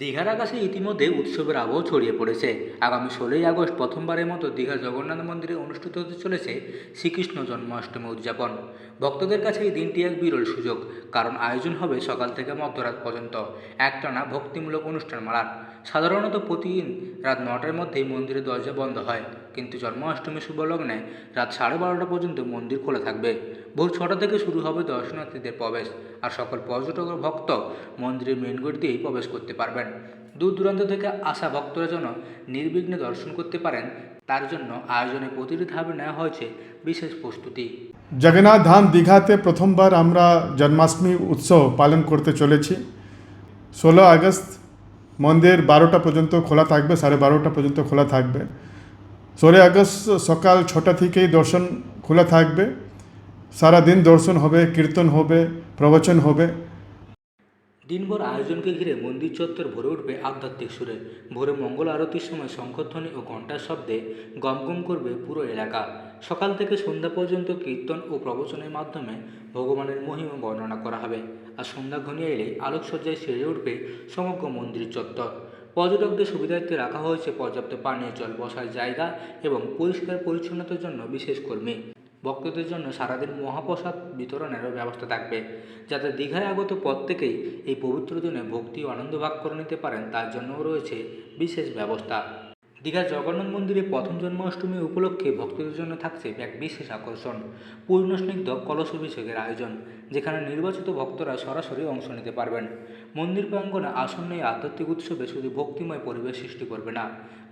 দীঘার আকাশে ইতিমধ্যে উৎসবের আবহ ছড়িয়ে পড়েছে। আগামী ষোলোই আগস্ট প্রথমবারের মতো দীঘা জগন্নাথ মন্দিরে অনুষ্ঠিত হতে চলেছে শ্রীকৃষ্ণ জন্মাষ্টমী উদযাপন। ভক্তদের কাছে এই দিনটি এক বিরল সুযোগ, কারণ আয়োজন হবে সকাল থেকে মধ্যরাত পর্যন্ত, একটানা ভক্তিমূলক অনুষ্ঠান মালার। সাধারণত প্রতিদিন রাত নটার মধ্যেই মন্দিরের দরজা বন্ধ হয়, কিন্তু জন্মাষ্টমী শুভলগ্নে রাত সাড়ে বারোটা পর্যন্ত মন্দির খোলা থাকবে। ভোর ছটা থেকে শুরু হবে দর্শনার্থীদের প্রবেশ, আর সকল পর্যটক ভক্ত মন্দিরের মেন গেট দিয়েই প্রবেশ করতে পারবেন। দূর দূরান্ত থেকে আসা ভক্তরা যেন নির্বিঘ্নে দর্শন করতে পারেন, তার জন্য আয়োজনে প্রতিটি ধাপে নেওয়া হয়েছে বিশেষ প্রস্তুতি। জগন্নাথ ধাম দীঘাতে প্রথমবার আমরা জন্মাষ্টমী উৎসব পালন করতে চলেছি। ষোলো আগস্ট, মন্দির বারোটা পর্যন্ত খোলা থাকবে, সাড়ে বারোটা পর্যন্ত খোলা থাকবে। ষোলোই আগস্ট সকাল ছটা থেকেই দর্শন খোলা থাকবে। সারাদিন দর্শন হবে, কীর্তন হবে, প্রবচন হবে। দিনভর আয়োজনকে ঘিরে মন্দির চত্বর ভরে উঠবে আধ্যাত্মিক সুরে। ভোরে মঙ্গল আরতির সময় শঙ্খধ্বনি ও ঘণ্টার শব্দে গমগম করবে পুরো এলাকা। সকাল থেকে সন্ধ্যা পর্যন্ত কীর্তন ও প্রবচনের মাধ্যমে ভগবানের মহিমা বর্ণনা করা হবে। আর সন্ধ্যা ঘনিয়ে এলেই আলোকসজ্জায় সেরে উঠবে সমগ্র মন্দির চত্বর। পর্যটকদের সুবিধার্থে রাখা হয়েছে পর্যাপ্ত পানীয় জল বসার জায়গা এবং পরিষ্কার পরিচ্ছন্নতার জন্য বিশেষ কর্মী। ভক্তদের জন্য সারাদিন মহাপ্রসাদ বিতরণেরও ব্যবস্থা থাকবে, যাতে দীঘায় আগত প্রত্যেকেই এই পবিত্র দিনে ভক্তি ও আনন্দ ভাগ করে নিতে পারেন, তার জন্যও রয়েছে বিশেষ ব্যবস্থা। দীঘার জগন্নাথ মন্দিরে প্রথম জন্মাষ্টমী উপলক্ষে ভক্তদের জন্য থাকছে এক বিশেষ আকর্ষণ পূর্ণ স্নিগ্ধ কলস অভিষেকের আয়োজন, যেখানে নির্বাচিত ভক্তরা সরাসরি অংশ নিতে পারবেন। মন্দির প্রাঙ্গণে আসন্ন এই আধ্যাত্মিক উৎসবে শুধু ভক্তিময় পরিবেশ সৃষ্টি করবে না,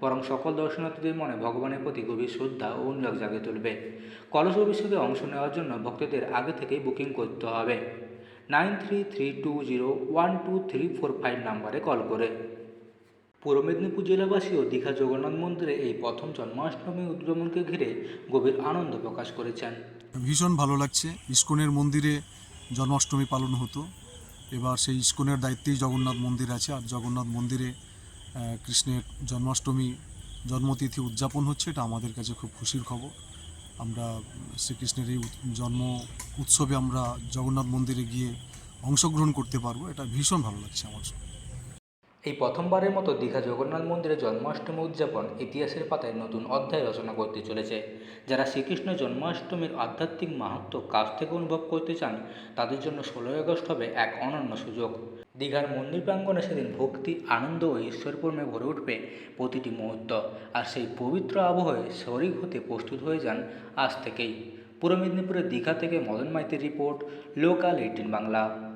বরং সকল দর্শনার্থীদের মনে ভগবানের প্রতি গভীর শ্রদ্ধা ও অনুরাগ জাগে তুলবে। কলস অভিষেকে অংশ নেওয়ার জন্য ভক্তদের আগে থেকেই বুকিং করতে হবে। Nine three three two zero one two three four five নাম্বারে কল করে। পূর্ব মেদিনীপুর জেলাবাসী ও দীঘা জগন্নাথ মন্দিরে এই প্রথম জন্মাষ্টমী উদ্যমনকে ঘিরে গভীর আনন্দ প্রকাশ করেছেন। ভীষণ ভালো লাগছে। ইস্কনের মন্দিরে জন্মাষ্টমী পালন হতো। এবার সেই ইস্কনের দায়িত্বেই জগন্নাথ মন্দির আছে আর জগন্নাথ মন্দিরে কৃষ্ণের জন্মাষ্টমী জন্মতিথি উদযাপন হচ্ছে এটা আমাদের কাছে খুব খুশির খবর। আমরা শ্রীকৃষ্ণের এই জন্ম উৎসবে আমরা জগন্নাথ মন্দিরে গিয়ে অংশগ্রহণ করতে পারব। এটা ভীষণ ভালো লাগছে আমার এই প্রথমবারের মতো দীঘা জগন্নাথ মন্দিরে জন্মাষ্টমী উদযাপন ইতিহাসের পাতায় নতুন অধ্যায় রচনা করতে চলেছে। যারা শ্রীকৃষ্ণ জন্মাষ্টমীর আধ্যাত্মিক মাহাত্ম কাছ থেকে অনুভব করতে চান, তাদের জন্য ষোলোই আগস্ট হবে এক অনন্য সুযোগ। দীঘার মন্দির প্রাঙ্গণে সেদিন ভক্তি, আনন্দ ও ঈশ্বরপূর্ণে ভরে উঠবে প্রতিটি মুহূর্ত, আর সেই পবিত্র আবহে শরিক হতে প্রস্তুত হয়ে যান আজ থেকেই। পূর্ব মেদিনীপুরের দীঘা থেকে মদন মাইতির রিপোর্ট, লোকাল এইটিন বাংলা।